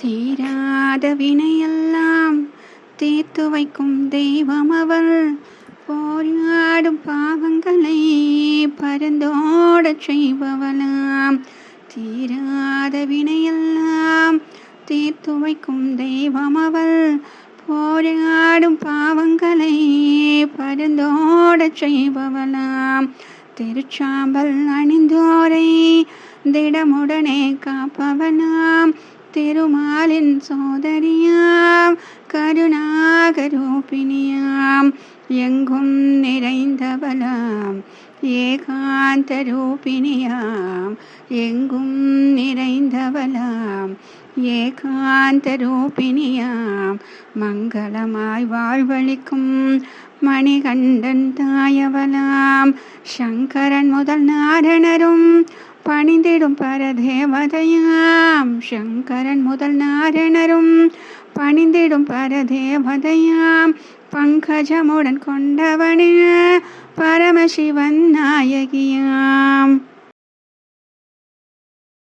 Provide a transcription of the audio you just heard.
தீராத வினையெல்லாம் தீர்த்து வைக்கும் தெய்வம் அவள். போராடும் பாவங்களை பரந்தோடச் செய்பவளாம். தீராத வினையெல்லாம் தீர்த்து வைக்கும் தெய்வம் அவள். போராடும் பாவங்களை பரந்தோடச் செய்பவளாம். திருச்சாம்பல் அணிந்தோரை திடமுடனே காப்பவனாம் திருமாலின் சோதரியாம் கருணாகரூபிணியாம் எங்கும் நிறைந்தவளாம் ஏகாந்த ரூபிணியாம் எங்கும் நிறைந்தவளாம் ஏகாந்த ரூபிணியாம் மங்களமாய் வாழ்வழிக்கும் மணிகண்டன் தாயவலாம் சங்கரன் முதல் நாரணரும் பணிந்திடும் பரதேவதையாம். சங்கரன் முதல் நாரணரும் பணிந்திடும் பரதேவதையாம். பங்கஜமுடன் கொண்டவனே பரமசிவன் நாயகியாம்.